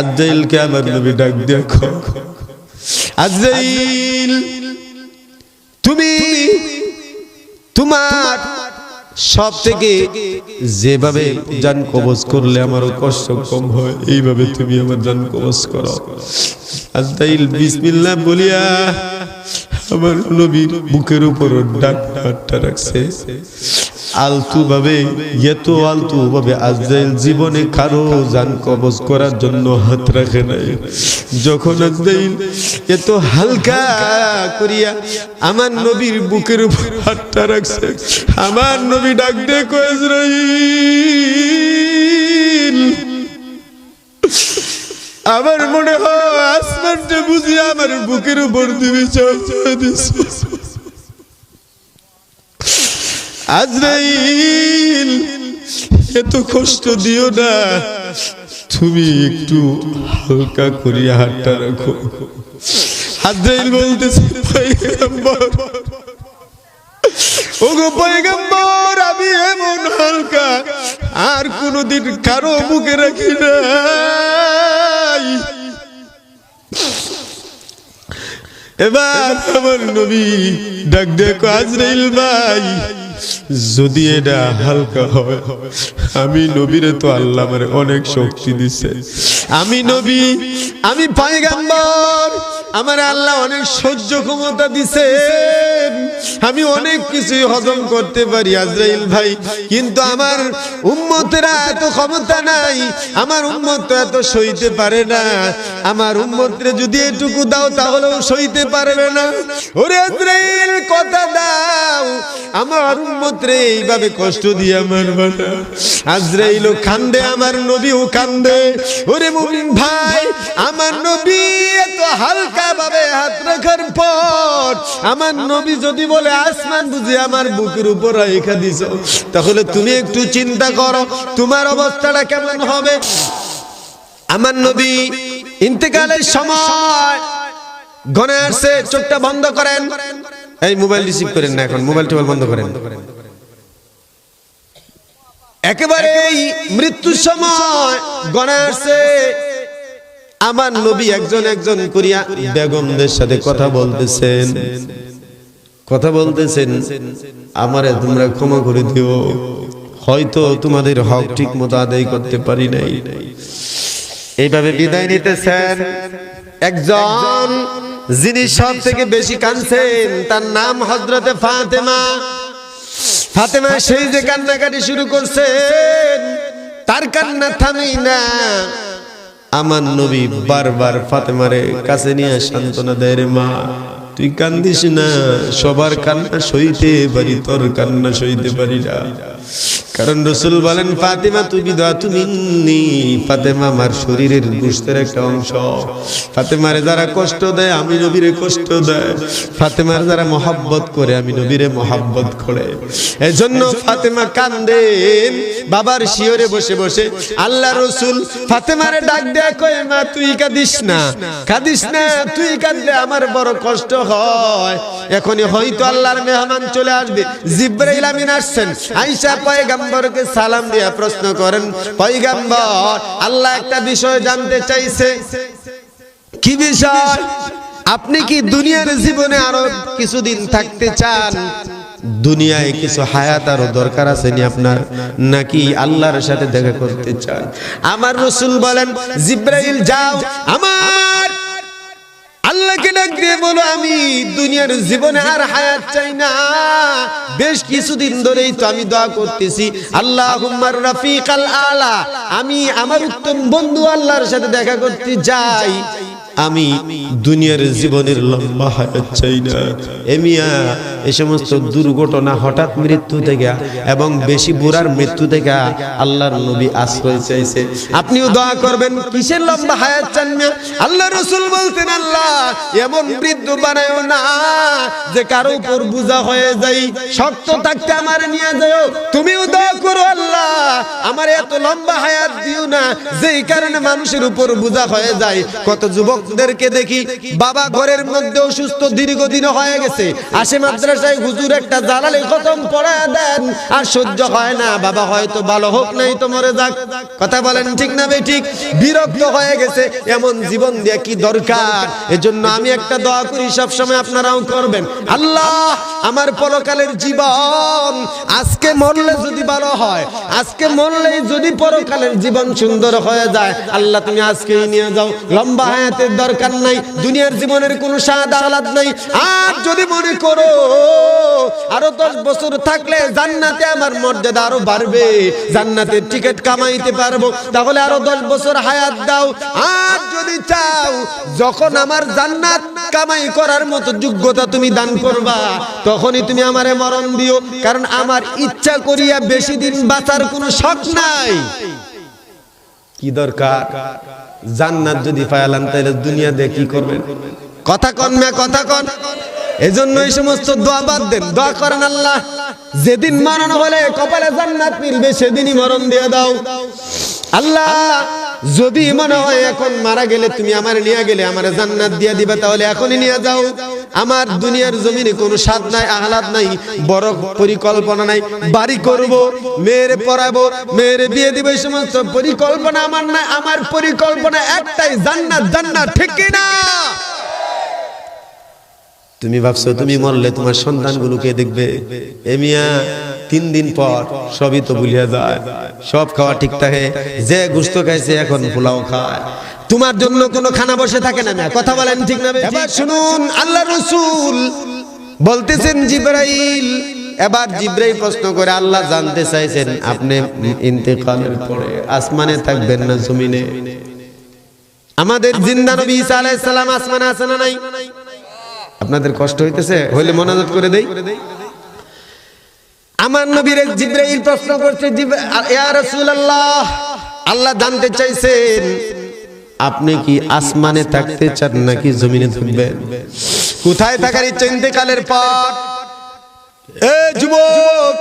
আজাইলকে আমার নবী ডাক দেখো আজাইল তুমি তোমার সব থেকে যেভাবে যান কবজ করলে আমারও কষ্ট কম হয়, এইভাবে তুমি আমার যান কবজ করো। আজাইল বিসমিল্লাহ বলিয়া আমার নবীর বুকের উপর ডাক হাতটা রাখছে। আলতু ভাবে, এত আলতু ভাবে আজরাইল জীবনে কারও জান কবজ করার জন্য হাত রাখে নাই। যখন আজরাইল এত হালকা করিয়া আমার নবীর বুকের উপর হাতটা রাখছে, আমার নবী ডাক আজরাইল। আমার মনে হয় আসমানটা বুঝি আমার বুকের উপর দিবি আজরাইল, এত কষ্ট দিও না। তুমি একটু হালকা করিয়া হাতটা রাখো। আজরাইল বলতেছে ওগো পয়গম্বর, আমি এমন হালকা, আর কোনোদিন কারও মুখে রাখি নাই এবার আমার নবী ডাক দেখো আজরাইল ভাই। যদি এটা হালকা হয়, আমি নবীরে তো আল্লাহ আমার অনেক শক্তি দিছে। আমি নবী, আমি পায়গাম্বর, আমার আল্লাহ অনেক সহ্য ক্ষমতা দিছে। আমি অনেক কিছুই হজম করতে পারি, আজরাইল ভাই। কিন্তু আমার উম্মতেরা এত ক্ষমতা নাই, আমার উম্মত এত সইতে পারে না। আমার উম্মতরে যদি এটুকু দাও, তাহলেও সইতে পারবে না। ওরে আজরাইল, কথা দাও। আমার উম্মতরে এইভাবে কষ্ট দিয়ে আমার আজরাইলও কান্দে, আমার নবীও কান্দে। ওরে মুমিন ভাই রাখার পর আমার নবী যদি বলে, আসমান বুঝি আমার বুকের উপর রেখা দিছ, তাহলে তুমি একটু চিন্তা করো, তোমার অবস্থাটা কেমন হবে? আমার নবী ইন্তেকালের সময় গনে আসছে চোখটা বন্ধ করেন। এই মোবাইল রিসিভ করেন না এখন মোবাইল টোবাইল বন্ধ করেন। একেবারে মৃত্যুর সময় গনে আসছে আমার নবী একজন একজন করিয়া বেগমদের সাথে কথা বলতেছেন। কথা বলতেছেন আমারে তোমরা ক্ষমা করে দিও। হয়তো তোমাদের হক ঠিক মতো আদায় করতে পারি নাই। এইভাবে বিদায় নিতেছেন। একজন যিনি সব থেকে বেশি কাঁদছেন তার নাম হজরতে ফাতেমা। ফাতেমা সেই যে কান্নাকাটি শুরু করছেন তার কান্না থামেই না। আমার নবী বারবার ফাতেমারে কাছে নিয়ে সান্ত্বনা দেয় রে মা, তুই কান্দিস না, সবার কান্না সইতে পারি, তোর কান্না সইতে পারি না। কারণ রসুল বলেন, ফাতেমা তুমি তুমি ফাতেমা আমার শরীরের গোষ্ঠের একটা অংশ। ফাতেমারে যারা কষ্ট দেয়, আমি নবীরে কষ্ট দেয়। ফাতেমার যারা মহাব্বত করে, আমি নবীরে মহাব্বত করে। এজন্য ফাতেমা কান্দেন বাবার শিওরে বসে বসে আল্লাহ রসুল ফাতেমারে ডাক দেয়া কয়, মা, তুই কাঁদিস না। কাঁদিস না, তুই কাঁদলে আমার বড় কষ্ট হয়। এখনই হয়তো আল্লাহর মেহমান চলে আসবে। জিব্রাইল আমিন আসছেন। আইসা পয়গাম্বরকে সালাম দিয়া প্রশ্ন করেন পয়গাম্বর আল্লাহ একটা বিষয় জানতে চাইছে। কি বিষয়? আপনি কি দুনিয়ার জীবনে আরও কিছুদিন থাকতে চান? দুনিয়ায় কিছু হায়াত আরও দরকার আছে নি আপনার? নাকি আল্লাহর সাথে দেখা করতে চান? আমার রসুল বলেন জিব্রাইল যাও আমার বলো আমি দুনিয়ার জীবনে আর হায়াত চাই না। বেশ কিছুদিন ধরেই তো আমি দোয়া করতেছি। আল্লাহ রাফিক আল। আলা আমি আমার উত্তম বন্ধু আল্লাহর সাথে দেখা করতে যাই আমি দুনিয়ার জীবনের লম্বা হায়াত চাই না। এমিয়া এই সমস্ত দুর্ঘটনা হঠাৎ মৃত্যু থেকে এবং বেশি বুড়ার মৃত্যু থেকে আল্লাহর নবী আশ্রয় চাইছে। আপনিও দোয়া করবেন, কিসের লম্বা হায়াত চান না আল্লাহ রসুল বলতেন আল্লাহ, এমন বৃদ্ধ বানায়ও না যে কারও উপর বোঝা হয়ে যাই শক্ত থাকতে আমার নিয়ে যাও তুমিও দোয়া করো, আল্লাহ, আমার এত লম্বা হায়াত দিও না। যেই কারণে মানুষের উপর বোঝা হয়ে যায়। কত যুবক যুবকদেরকে দেখি বাবা ঘরের মধ্যে অসুস্থ দীর্ঘদিন হয়ে গেছে। আসে মাদ্রাসায় হুজুর একটা জালালি খতম পড়া দেন, আর সহ্য হয় না। বাবা হয়তো ভালো হোক নাই তো মরে যাক। কথা বলেন ঠিক না বে ঠিক। বিরক্ত হয়ে গেছে। এমন জীবন দিয়ে কি দরকার? এজন্য আমি একটা দোয়া করি সব সময় আপনারাও করবেন। আল্লাহ, আমার পরকালের জীবন আজকে মরলে যদি ভালো হয়, আজকে মরলেই যদি পরকালের জীবন সুন্দর হয়ে যায়, আল্লাহ তুমি আজকেই নিয়ে যাও। লম্বা হায়াতের দরকার নাই, দুনিয়ার জীবনের কোনো স্বাদ আহ্লাদ নাই। আর যদি মনে করো, আরও দশ বছর থাকলে জান্নাতে আমার মর্যাদা আরও বাড়বে জান্নাতের টিকিট কামাইতে পারব, তাহলে আরও দশ বছর হায়াত দাও। আর যদি চাও, যখন আমার জান্নাত কামাই করার মতো যোগ্যতা তুমি দান করবা, তখনই তুমি আমারে মরণ দিও, কারণ আমার ইচ্ছা করিয়া বেশি দিন বাঁচার কোনো শখ নাই। কি দরকার? জান্নাত যদি পায়ালান তাহলে দুনিয়া দিয়ে কি করবেন? কথা কন মে, কথা কন। এজন্য এই সমস্ত দোয়া বাদ দেন। দোয়া করেন আল্লাহ, যেদিন মারানো হলে কপালে জান্নাত মিলবে, সেদিনই মরণ দিয়ে দাও। আল্লাহ যদি মনে হয় এখন মারা গেলে তুমি আমার নিয়ে গেলে আমার জান্নাত দিয়ে দিবে তাহলে এখনই নিয়ে যাও। আমার দুনিয়ার জমিনে কোনো স্বাদ নাই আহ্লাদ নাই বড় পরিকল্পনা নাই বাড়ি করব মেয়ের পড়াবো মেয়ের বিয়ে দিব এই সমস্ত পরিকল্পনা আমার নাই আমার পরিকল্পনা একটাই জান্নাত জান্নাত ঠিক না তুমি ভাবছ তুমি মরলে তোমার সন্তানগুলোকে দেখবে এমিয়া তিন দিন পর সবই তো ভুলিয়া যায়। সব খাওয়া ঠিক থাকে। যে গুস্ত খাইছে এখন পোলাও খায়। তোমার জন্য কোনো খানা বসে থাকে না। কথা বলেন ঠিক না এবার শুনুন, আল্লাহ রসুল বলতেছেন জিব্রাইল। এবার জিব্রাইল প্রশ্ন করে, আল্লাহ জানতে চাইছেন, আপনি ইন্তেকালের পরে আসমানে থাকবেন না জমিনে? আমাদের জিন্দা নবী ঈসা আলাইহিস সালাম আসমানে আছে না নাই? আপনাদের কষ্ট হইতেছে? হইলে মনাজাত করে দেই। আমার নবীর জিব্রাইল প্রশ্ন করছে আল্লাহ জানতে চাইছেন, আপনি কি আসমানে থাকতে চান নাকি জমিনে থাকবেন? কোথায় থাকার ইচ্ছে? ইন্তেকালের পর। এ যুবক!